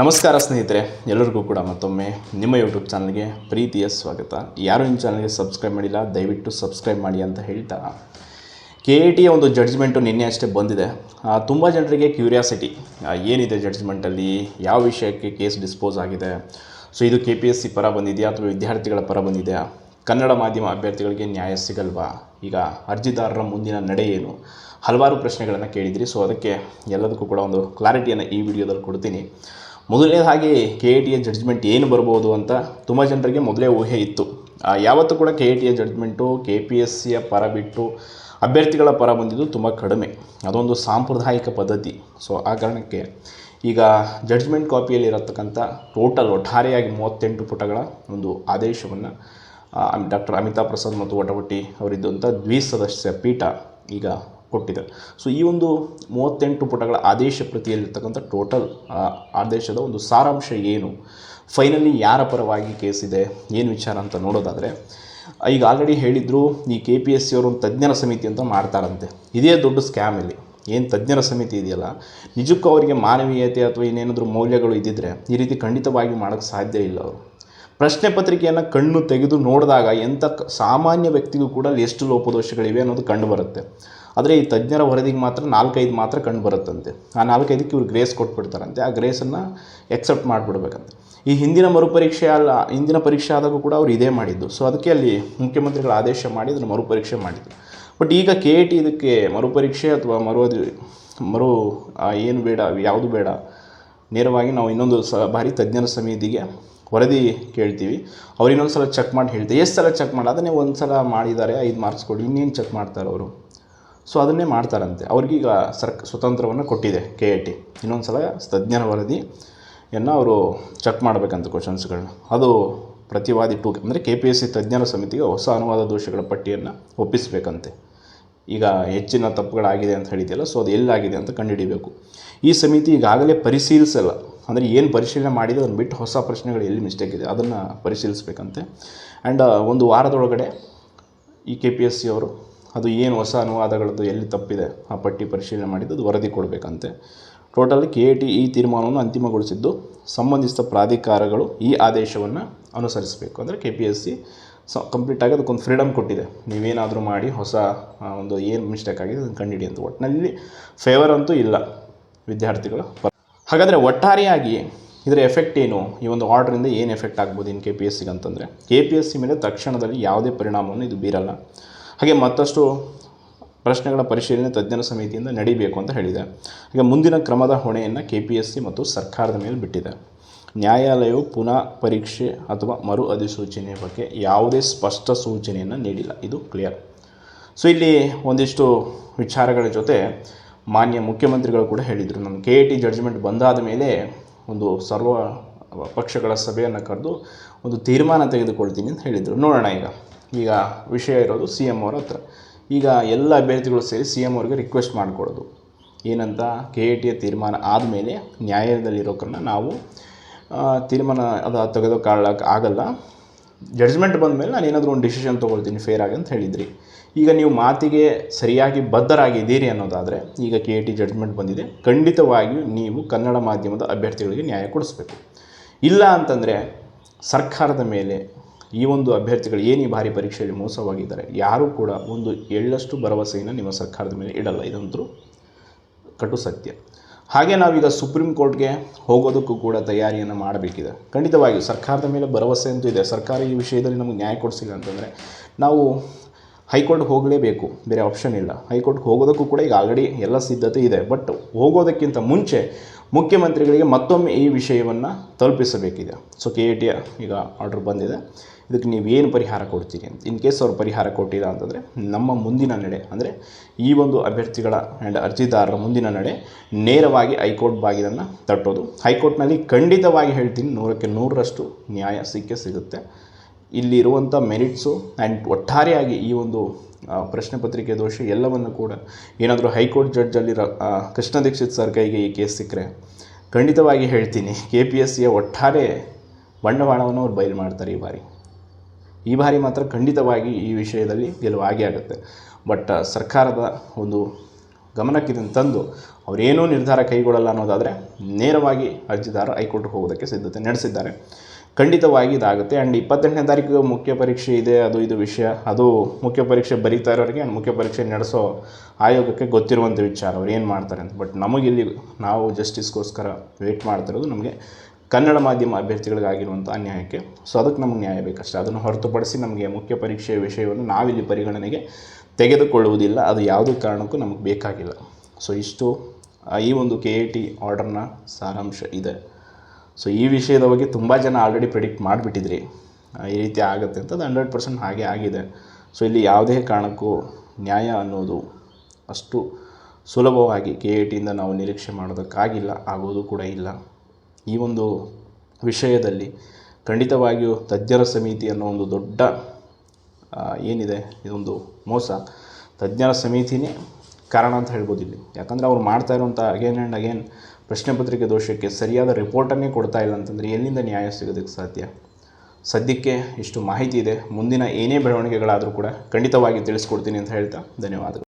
ನಮಸ್ಕಾರ ಸ್ನೇಹಿತರೆ ಎಲ್ಲರಿಗೂ ಕೂಡ ಮತ್ತೊಮ್ಮೆ ನಿಮ್ಮ ಯೂಟ್ಯೂಬ್ ಚಾನಲ್ಗೆ ಪ್ರೀತಿಯ ಸ್ವಾಗತ. ಯಾರು ನಿಮ್ಮ ಚಾನಲ್ಗೆ ಸಬ್ಸ್ಕ್ರೈಬ್ ಮಾಡಿಲ್ಲ, ದಯವಿಟ್ಟು ಸಬ್ಸ್ಕ್ರೈಬ್ ಮಾಡಿ ಅಂತ ಹೇಳ್ತಾ. ಕೆ ಎ ಟಿಯ ಒಂದು ಜಡ್ಜ್ಮೆಂಟು ನಿನ್ನೆ ಅಷ್ಟೇ ಬಂದಿದೆ. ತುಂಬ ಜನರಿಗೆ ಕ್ಯೂರಿಯಾಸಿಟಿ ಏನಿದೆ ಜಡ್ಜ್ಮೆಂಟಲ್ಲಿ ಯಾವ ವಿಷಯಕ್ಕೆ ಕೇಸ್ ಡಿಸ್ಪೋಸ್ ಆಗಿದೆ? ಸೊ ಇದು ಕೆ ಪಿ ಎಸ್ ಸಿ ಪರ ಬಂದಿದೆಯಾ ಅಥವಾ ವಿದ್ಯಾರ್ಥಿಗಳ ಪರ ಬಂದಿದೆಯಾ? ಕನ್ನಡ ಮಾಧ್ಯಮ ಅಭ್ಯರ್ಥಿಗಳಿಗೆ ನ್ಯಾಯ ಸಿಗಲ್ವಾ? ಈಗ ಅರ್ಜಿದಾರರ ಮುಂದಿನ ನಡೆ ಏನು? ಹಲವಾರು ಪ್ರಶ್ನೆಗಳನ್ನು ಕೇಳಿದಿರಿ. ಸೊ ಅದಕ್ಕೆ ಎಲ್ಲದಕ್ಕೂ ಕೂಡ ಒಂದು ಕ್ಲಾರಿಟಿಯನ್ನು ಈ ವಿಡಿಯೋದಲ್ಲಿ ಕೊಡ್ತೀನಿ. ಮೊದಲನೇದಾಗಿ ಕೆ ಎ ಟಿಯ ಜಡ್ಜ್ಮೆಂಟ್ ಏನು ಬರ್ಬೋದು ಅಂತ ತುಂಬ ಜನರಿಗೆ ಮೊದಲೇ ಊಹೆ ಇತ್ತು. ಯಾವತ್ತೂ ಕೂಡ ಕೆ ಎ ಟಿಯ ಜಡ್ಜ್ಮೆಂಟು ಕೆ ಪಿ ಎಸ್ ಸಿಯ ಪರ ಬಿಟ್ಟು ಅಭ್ಯರ್ಥಿಗಳ ಪರ ಬಂದಿದ್ದು ತುಂಬ ಕಡಿಮೆ. ಅದೊಂದು ಸಾಂಪ್ರದಾಯಿಕ ಪದ್ಧತಿ. ಸೊ ಆ ಕಾರಣಕ್ಕೆ ಈಗ ಜಡ್ಜ್ಮೆಂಟ್ ಕಾಪಿಯಲ್ಲಿ ಇರತಕ್ಕಂಥ ಟೋಟಲ್ ಒಟ್ಟಾರೆಯಾಗಿ ಮೂವತ್ತೆಂಟು ಪುಟಗಳ ಒಂದು ಆದೇಶವನ್ನು ಡಾಕ್ಟರ್ ಅಮಿತಾಬ್ ಪ್ರಸಾದ್ ಮತ್ತು ವಟವಟ್ಟಿ ಅವರಿದ್ದಂಥ ದ್ವಿಸದಸ್ಯ ಪೀಠ ಈಗ ಕೊಟ್ಟಿದೆ. ಸೊ ಈ ಒಂದು ಮೂವತ್ತೆಂಟು ಪುಟಗಳ ಆದೇಶ ಪ್ರತಿಯಲ್ಲಿರ್ತಕ್ಕಂಥ ಟೋಟಲ್ ಆದೇಶದ ಒಂದು ಸಾರಾಂಶ ಏನು? ಫೈನಲಿ ಯಾರ ಪರವಾಗಿ ಕೇಸ್ ಇದೆ? ಏನು ವಿಚಾರ ಅಂತ ನೋಡೋದಾದರೆ, ಈಗ ಆಲ್ರೆಡಿ ಹೇಳಿದ್ರು, ಈ ಕೆ ಪಿ ಎಸ್ ಸಿ ಅವರು ಒಂದು ತಜ್ಞರ ಸಮಿತಿ ಅಂತ ಮಾಡ್ತಾರಂತೆ. ಇದೇ ದೊಡ್ಡ ಸ್ಕ್ಯಾಮ್ ಇಲ್ಲಿ. ಏನು ತಜ್ಞರ ಸಮಿತಿ ಇದೆಯಲ್ಲ? ನಿಜಕ್ಕೂ ಅವರಿಗೆ ಮಾನವೀಯತೆ ಅಥವಾ ಇನ್ನೇನಾದರೂ ಮೌಲ್ಯಗಳು ಇದ್ದಿದ್ರೆ ಈ ರೀತಿ ಖಂಡಿತವಾಗಿ ಮಾಡೋಕ್ಕೆ ಸಾಧ್ಯ ಇಲ್ಲ ಅವರು. ಪ್ರಶ್ನೆ ಪತ್ರಿಕೆಯನ್ನು ಕಣ್ಣು ತೆಗೆದು ನೋಡಿದಾಗ ಎಂಥ ಸಾಮಾನ್ಯ ವ್ಯಕ್ತಿಗೂ ಕೂಡ ಅಲ್ಲಿ ಎಷ್ಟು ಲೋಪದೋಷಗಳಿವೆ ಅನ್ನೋದು ಕಂಡು ಬರುತ್ತೆ. ಆದರೆ ಈ ತಜ್ಞರ ವರದಿಗೆ ಮಾತ್ರ ನಾಲ್ಕೈದು ಮಾತ್ರ ಕಂಡು ಬರುತ್ತಂತೆ. ಆ ನಾಲ್ಕೈದಕ್ಕೆ ಇವ್ರು ಗ್ರೇಸ್ ಕೊಟ್ಬಿಡ್ತಾರಂತೆ. ಆ ಗ್ರೇಸನ್ನು ಎಕ್ಸೆಪ್ಟ್ ಮಾಡಿಬಿಡ್ಬೇಕಂತೆ. ಈ ಹಿಂದಿನ ಮರುಪರೀಕ್ಷೆ ಅಲ್ಲ, ಹಿಂದಿನ ಪರೀಕ್ಷೆ ಆದಾಗೂ ಕೂಡ ಅವ್ರು ಇದೇ ಮಾಡಿದ್ದು. ಸೊ ಅದಕ್ಕೆ ಅಲ್ಲಿ ಮುಖ್ಯಮಂತ್ರಿಗಳ ಆದೇಶ ಮಾಡಿ ಅದನ್ನು ಮರುಪರೀಕ್ಷೆ ಮಾಡಿದ್ದು ಬಟ್ ಈಗ ಕೆ ಎ ಟಿ ಇದಕ್ಕೆ ಮರುಪರೀಕ್ಷೆ ಅಥವಾ ಮರು ಮರು ಏನು ಬೇಡ, ಯಾವುದು ಬೇಡ, ನೇರವಾಗಿ ನಾವು ಇನ್ನೊಂದು ಸ, ಬಾರಿ ತಜ್ಞರ ಸಮಿತಿಗೆ ವರದಿ ಕೇಳ್ತೀವಿ. ಅವ್ರು ಇನ್ನೊಂದು ಸಲ ಚೆಕ್ ಮಾಡಿ ಹೇಳ್ತೀವಿ ಎಷ್ಟು ಸಲ ಚೆಕ್ ಮಾಡಿ, ಅದನ್ನೇ ಒಂದು ಸಲ ಮಾಡಿದ್ದಾರೆ, ಐದು ಮಾರ್ಕ್ಸ್ ಕೊಡಿ, ಇನ್ನೇನು ಚೆಕ್ ಮಾಡ್ತಾರೆ ಅವರು? ಸೊ ಅದನ್ನೇ ಮಾಡ್ತಾರಂತೆ. ಅವ್ರಿಗೀಗ ಸರ್ಕ್, ಸ್ವತಂತ್ರವನ್ನು ಕೊಟ್ಟಿದೆ ಕೆ ಎ ಟಿ ಇನ್ನೊಂದು ಸಲ ತಜ್ಞರ ವರದಿಯನ್ನು ಅವರು ಚೆಕ್ ಮಾಡಬೇಕಂತ ಕ್ವಶನ್ಸ್ಗಳನ್ನ ಅದು ಪ್ರತಿವಾದಿ ಟೂ, ಅಂದರೆ ಕೆ ಪಿ ಎಸ್ ಸಿ ತಜ್ಞರ ಸಮಿತಿಗೆ ಹೊಸ ಅನುವಾದ ದೋಷಗಳ ಪಟ್ಟಿಯನ್ನು ಒಪ್ಪಿಸಬೇಕಂತೆ. ಈಗ ಹೆಚ್ಚಿನ ತಪ್ಪುಗಳಾಗಿದೆ ಅಂತ ಹೇಳಿದೆಯಲ್ಲ ಸೊ ಅದು ಎಲ್ಲಾಗಿದೆ ಅಂತ ಕಂಡುಹಿಡಿಬೇಕು. ಈ ಸಮಿತಿ ಈಗಾಗಲೇ ಪರಿಶೀಲಿಸಲ್ಲ. ಅಂದರೆ ಏನು ಪರಿಶೀಲನೆ ಮಾಡಿದೆ ಅದನ್ನು ಬಿಟ್ಟು ಹೊಸ ಪ್ರಶ್ನೆಗಳು ಎಲ್ಲಿ ಮಿಸ್ಟೇಕ್ ಇದೆ ಅದನ್ನು ಪರಿಶೀಲಿಸಬೇಕಂತೆ. ಆ್ಯಂಡ್ ಒಂದು ವಾರದೊಳಗಡೆ ಈ ಕೆ ಪಿ ಎಸ್ ಸಿ ಅವರು ಅದು ಏನು ಹೊಸ ಅನುವಾದಗಳದ್ದು, ಎಲ್ಲಿ ತಪ್ಪಿದೆ, ಆ ಪಟ್ಟಿ ಪರಿಶೀಲನೆ ಮಾಡಿದ್ದು, ಅದು ವರದಿ ಕೊಡಬೇಕಂತೆ. ಟೋಟಲ್ ಕೆ ಟಿ ಈ ತೀರ್ಮಾನವನ್ನು ಅಂತಿಮಗೊಳಿಸಿದ್ದು, ಸಂಬಂಧಿಸಿದ ಪ್ರಾಧಿಕಾರಗಳು ಈ ಆದೇಶವನ್ನು ಅನುಸರಿಸಬೇಕು. ಅಂದರೆ K P S C so ಕಂಪ್ಲೀಟಾಗಿ ಅದಕ್ಕೊಂದು ಫ್ರೀಡಮ್ ಕೊಟ್ಟಿದೆ. ನೀವೇನಾದರೂ ಮಾಡಿ ಹೊಸ ಒಂದು ಏನು ಮಿಸ್ಟೇಕ್ ಆಗಿದೆ ಅದನ್ನು ಕಂಡುಹಿಡಿ ಅಂತ. ಒಟ್ಟಿನಲ್ಲಿ ಫೇವರ್ ಅಂತೂ ಇಲ್ಲ ವಿದ್ಯಾರ್ಥಿಗಳು. ಹಾಗಾದರೆ ಒಟ್ಟಾರೆಯಾಗಿ ಇದರ ಎಫೆಕ್ಟ್ ಏನು? ಈ ಒಂದು ಆರ್ಡ್ರಿಂದ ಏನು ಎಫೆಕ್ಟ್ ಆಗ್ಬೋದು ಇನ್ನು ಕೆ ಪಿ ಎಸ್ ಸಿಗೆ ಅಂತಂದರೆ? ಕೆ ಪಿ ಎಸ್ ಸಿ ಮೇಲೆ ತಕ್ಷಣದಲ್ಲಿ ಯಾವುದೇ ಪರಿಣಾಮವನ್ನು ಇದು ಬೀರಲ್ಲ. ಹಾಗೆ ಮತ್ತಷ್ಟು ಪ್ರಶ್ನೆಗಳ ಪರಿಶೀಲನೆ ತಜ್ಞರ ಸಮಿತಿಯಿಂದ ನಡೀಬೇಕು ಅಂತ ಹೇಳಿದೆ. ಈಗ ಮುಂದಿನ ಕ್ರಮದ ಹೊಣೆಯನ್ನು ಕೆ ಪಿ ಎಸ್ ಸಿ ಮತ್ತು ಸರ್ಕಾರದ ಮೇಲೆ ಬಿಟ್ಟಿದೆ. ನ್ಯಾಯಾಲಯವು ಪುನಃ ಪರೀಕ್ಷೆ ಅಥವಾ ಮರು ಅಧಿಸೂಚನೆ ಬಗ್ಗೆ ಯಾವುದೇ ಸ್ಪಷ್ಟ ಸೂಚನೆಯನ್ನು ನೀಡಿಲ್ಲ. ಇದು ಕ್ಲಿಯರ್ ಸೊ ಇಲ್ಲಿ ಒಂದಿಷ್ಟು ವಿಚಾರಗಳ ಜೊತೆ ಮಾನ್ಯ ಮುಖ್ಯಮಂತ್ರಿಗಳು ಕೂಡ ಹೇಳಿದರು. ನಮ್ಮ ಕೆ ಎ ಟಿ ಜಡ್ಜ್ಮೆಂಟ್ ಬಂದಾದ ಮೇಲೆ ಒಂದು ಸರ್ವ ಪಕ್ಷಗಳ ಸಭೆಯನ್ನು ಕರೆದು ಒಂದು ತೀರ್ಮಾನ ತೆಗೆದುಕೊಳ್ತೀನಿ ಅಂತ ಹೇಳಿದರು. ನೋಡೋಣ ಈಗ. ಈಗ ವಿಷಯ ಇರೋದು ಸಿ ಎಂ ಅವ್ರ ಹತ್ರ. ಈಗ ಎಲ್ಲ ಅಭ್ಯರ್ಥಿಗಳು ಸೇರಿ ಸಿ ಎಂ ಅವ್ರಿಗೆ ರಿಕ್ವೆಸ್ಟ್ ಮಾಡಿಕೊಡೋದು. ಏನಂತ? ಕೆ ಎ ಟಿಯ ತೀರ್ಮಾನ ಆದಮೇಲೆ ನ್ಯಾಯಾಲಯದಲ್ಲಿರೋಕ್ರನ್ನ ನಾವು ತೀರ್ಮಾನ ಅದು ತೆಗೆದುಕೊಳ್ಳೋಕೆ ಆಗಲ್ಲ. ಜಡ್ಜ್ಮೆಂಟ್ ಬಂದ ಮೇಲೆ ನಾನು ಏನಾದರೂ ಒಂದು ಡಿಸಿಷನ್ ತೊಗೊಳ್ತೀನಿ ಫೇರ್ ಆಗಿ ಅಂತ ಹೇಳಿದ್ರಿ. ಈಗ ನೀವು ಮಾತಿಗೆ ಸರಿಯಾಗಿ ಬದ್ಧರಾಗಿದ್ದೀರಿ ಅನ್ನೋದಾದರೆ, ಈಗ ಕೆ ಎ ಟಿ ಜಡ್ಜ್ಮೆಂಟ್ ಬಂದಿದೆ. ಖಂಡಿತವಾಗಿಯೂ ನೀವು ಕನ್ನಡ ಮಾಧ್ಯಮದ ಅಭ್ಯರ್ಥಿಗಳಿಗೆ ನ್ಯಾಯ ಕೊಡಿಸ್ಬೇಕು. ಇಲ್ಲ ಅಂತಂದರೆ ಸರ್ಕಾರದ ಮೇಲೆ ಈ ಒಂದು ಅಭ್ಯರ್ಥಿಗಳು ಏನು ಈ ಬಾರಿ ಪರೀಕ್ಷೆಯಲ್ಲಿ ಮೋಸವಾಗಿದ್ದಾರೆ, ಯಾರೂ ಕೂಡ ಒಂದು ಎಳ್ಳಷ್ಟು ಭರವಸೆಯನ್ನು ನಿಮ್ಮ ಸರ್ಕಾರದ ಮೇಲೆ ಇಡಲ್ಲ. ಇದಂತೂ ಕಟು ಸತ್ಯ. ಹಾಗೆ ನಾವೀಗ ಸುಪ್ರೀಂ ಕೋರ್ಟ್ಗೆ ಹೋಗೋದಕ್ಕೂ ಕೂಡ ತಯಾರಿಯನ್ನು ಮಾಡಬೇಕಿದೆ. ಖಂಡಿತವಾಗಿಯೂ ಸರ್ಕಾರದ ಮೇಲೆ ಭರವಸೆ ಅಂತೂ ಇದೆ. ಸರ್ಕಾರ ಈ ವಿಷಯದಲ್ಲಿ ನಮಗೆ ನ್ಯಾಯ ಕೊಡಿಸಿಲ್ಲ ಅಂತಂದರೆ ನಾವು ಹೈಕೋರ್ಟ್ ಹೋಗಲೇಬೇಕು. ಬೇರೆ ಆಪ್ಷನ್ ಇಲ್ಲ. ಹೈಕೋರ್ಟ್ಗೆ ಹೋಗೋದಕ್ಕೂ ಕೂಡ ಈಗ ಆಲ್ರೆಡಿ ಎಲ್ಲ ಸಿದ್ಧತೆ ಇದೆ. ಬಟ್ ಹೋಗೋದಕ್ಕಿಂತ ಮುಂಚೆ ಮುಖ್ಯಮಂತ್ರಿಗಳಿಗೆ ಮತ್ತೊಮ್ಮೆ ಈ ವಿಷಯವನ್ನು ತಲುಪಿಸಬೇಕಿದೆ. ಸೊ ಕೆ ಟಿಯ ಈಗ ಆರ್ಡರ್ ಬಂದಿದೆ. ಇದಕ್ಕೆ ನೀವು ಏನು ಪರಿಹಾರ ಕೊಡ್ತೀರಿ ಅಂತ. ಇನ್ ಕೇಸ್ ಅವ್ರು ಪರಿಹಾರ ಕೊಟ್ಟಿಲ್ಲ ಅಂತಂದರೆ, ನಮ್ಮ ಮುಂದಿನ ನಡೆ ಅಂದರೆ ಈ ಒಂದು ಅಭ್ಯರ್ಥಿಗಳ ಆ್ಯಂಡ್ ಅರ್ಜಿದಾರರ ಮುಂದಿನ ನಡೆ ನೇರವಾಗಿ ಹೈಕೋರ್ಟ್ ಬಾಗಿಲನ್ನು ತಟ್ಟೋದು. ಹೈಕೋರ್ಟ್ನಲ್ಲಿ ಖಂಡಿತವಾಗಿ ಹೇಳ್ತೀನಿ, ನೂರಕ್ಕೆ ನೂರರಷ್ಟು ನ್ಯಾಯ ಸಿಕ್ಕೇ ಸಿಗುತ್ತೆ. ಇಲ್ಲಿರುವಂಥ ಮೆರಿಟ್ಸು ಆ್ಯಂಡ್ ಒಟ್ಟಾರೆಯಾಗಿ ಈ ಒಂದು ಪ್ರಶ್ನೆ ಪತ್ರಿಕೆ ದೋಷ ಎಲ್ಲವನ್ನು ಕೂಡ ಏನಾದರೂ ಹೈಕೋರ್ಟ್ ಜಡ್ಜಲ್ಲಿ ರ ಕೃಷ್ಣ ದೀಕ್ಷಿತ್ ಸರ್ ಕೈಗೆ ಈ ಕೇಸ್ ಸಿಕ್ಕರೆ ಖಂಡಿತವಾಗಿ ಹೇಳ್ತೀನಿ. ಕೆ ಪಿ ಎಸ್ ಸಿಯ ಒಟ್ಟಾರೆ ಬಂಡವಾಳವನ್ನು ಅವ್ರು ಬಯಲು ಮಾಡ್ತಾರೆ ಈ ಬಾರಿ. ಈ ಬಾರಿ ಮಾತ್ರ ಖಂಡಿತವಾಗಿ ಈ ವಿಷಯದಲ್ಲಿ ಗೆಲುವು ಆಗೇ ಆಗುತ್ತೆ. ಬಟ್ ಸರ್ಕಾರದ ಒಂದು ಗಮನಕ್ಕೆ ಇದನ್ನು ತಂದು ಅವರೇನೂ ನಿರ್ಧಾರ ಕೈಗೊಳ್ಳಲ್ಲ ಅನ್ನೋದಾದರೆ ನೇರವಾಗಿ ಅರ್ಜಿದಾರ ಹೈಕೋರ್ಟ್ಗೆ ಹೋಗೋದಕ್ಕೆ ಸಿದ್ಧತೆ ನಡೆಸಿದ್ದಾರೆ. ಖಂಡಿತವಾಗಿ ಇದಾಗುತ್ತೆ. ಆ್ಯಂಡ್ ಇಪ್ಪತ್ತೆಂಟನೇ ತಾರೀಕು ಮುಖ್ಯ ಪರೀಕ್ಷೆ ಇದೆ. ಅದು ಇದು ವಿಷಯ. ಅದು ಮುಖ್ಯ ಪರೀಕ್ಷೆ ಬರೀತಾ ಇರೋರಿಗೆ ಮುಖ್ಯ ಪರೀಕ್ಷೆ ನಡೆಸೋ ಆಯೋಗಕ್ಕೆ ಗೊತ್ತಿರುವಂಥ ವಿಚಾರ. ಅವ್ರು ಏನು ಮಾಡ್ತಾರೆ ಅಂತ. ಬಟ್ ನಮಗಿಲ್ಲಿ ನಾವು ಜಸ್ಟಿಸ್ಗೋಸ್ಕರ ವೆಯ್ಟ್ ಮಾಡ್ತಿರೋದು ನಮಗೆ ಕನ್ನಡ ಮಾಧ್ಯಮ ಅಭ್ಯರ್ಥಿಗಳಿಗಾಗಿರುವಂಥ ಅನ್ಯಾಯಕ್ಕೆ. ಸೊ ಅದಕ್ಕೆ ನಮಗೆ ನ್ಯಾಯ ಬೇಕಷ್ಟೇ. ಅದನ್ನು ಹೊರತುಪಡಿಸಿ ನಮಗೆ ಮುಖ್ಯ ಪರೀಕ್ಷೆಯ ವಿಷಯವನ್ನು ನಾವಿಲ್ಲಿ ಪರಿಗಣನೆಗೆ ತೆಗೆದುಕೊಳ್ಳುವುದಿಲ್ಲ, ಅದು ಯಾವುದೇ ಕಾರಣಕ್ಕೂ ನಮಗೆ ಬೇಕಾಗಿಲ್ಲ. ಸೊ ಇಷ್ಟು ಈ ಒಂದು ಕೆ ಎ ಟಿ ಆರ್ಡರ್ನ ಸಾರಾಂಶ ಇದೆ. ಸೊ ಈ ವಿಷಯದ ಬಗ್ಗೆ ತುಂಬ ಜನ ಆಲ್ರೆಡಿ ಪ್ರಿಡಿಕ್ಟ್ ಮಾಡಿಬಿಟ್ಟಿದ್ರಿ. ಈ ರೀತಿ ಆಗುತ್ತೆ ಅಂತ ಅದು ಹಂಡ್ರೆಡ್ ಪರ್ಸೆಂಟ್ ಹಾಗೆ ಆಗಿದೆ. ಸೊ ಇಲ್ಲಿ ಯಾವುದೇ ಕಾರಣಕ್ಕೂ ನ್ಯಾಯ ಅನ್ನೋದು ಅಷ್ಟು ಸುಲಭವಾಗಿ ಕೆ ಎ ಟಿಯಿಂದ ನಾವು ನಿರೀಕ್ಷೆ ಮಾಡೋದಕ್ಕಾಗಿಲ್ಲ, ಆಗೋದು ಕೂಡ ಇಲ್ಲ. ಈ ಒಂದು ವಿಷಯದಲ್ಲಿ ಖಂಡಿತವಾಗಿಯೂ ತಜ್ಞರ ಸಮಿತಿ ಅನ್ನೋ ಒಂದು ದೊಡ್ಡ ಏನಿದೆ? ಇದೊಂದು ಮೋಸ. ತಜ್ಞರ ಸಮಿತಿನೇ ಕಾರಣ ಅಂತ ಹೇಳ್ಬೋದು ಇಲ್ಲಿ. ಯಾಕಂದರೆ ಅವ್ರು ಮಾಡ್ತಾ ಇರುವಂಥ ಅಗೇನ್ ಆ್ಯಂಡ್ ಅಗೇನ್ ಪ್ರಶ್ನೆ ಪತ್ರಿಕೆ ದೋಷಕ್ಕೆ ಸರಿಯಾದ ರಿಪೋರ್ಟನ್ನೇ ಕೊಡ್ತಾ ಇಲ್ಲ ಅಂತಂದರೆ ಎಲ್ಲಿಂದ ನ್ಯಾಯ ಸಿಗೋದಕ್ಕೆ ಸಾಧ್ಯ? ಸದ್ಯಕ್ಕೆ ಇಷ್ಟು ಮಾಹಿತಿ ಇದೆ. ಮುಂದಿನ ಏನೇ ಬೆಳವಣಿಗೆಗಳಾದರೂ ಕೂಡ ಖಂಡಿತವಾಗಿ ತಿಳಿಸ್ಕೊಡ್ತೀನಿ ಅಂತ ಹೇಳ್ತಾ ಧನ್ಯವಾದಗಳು.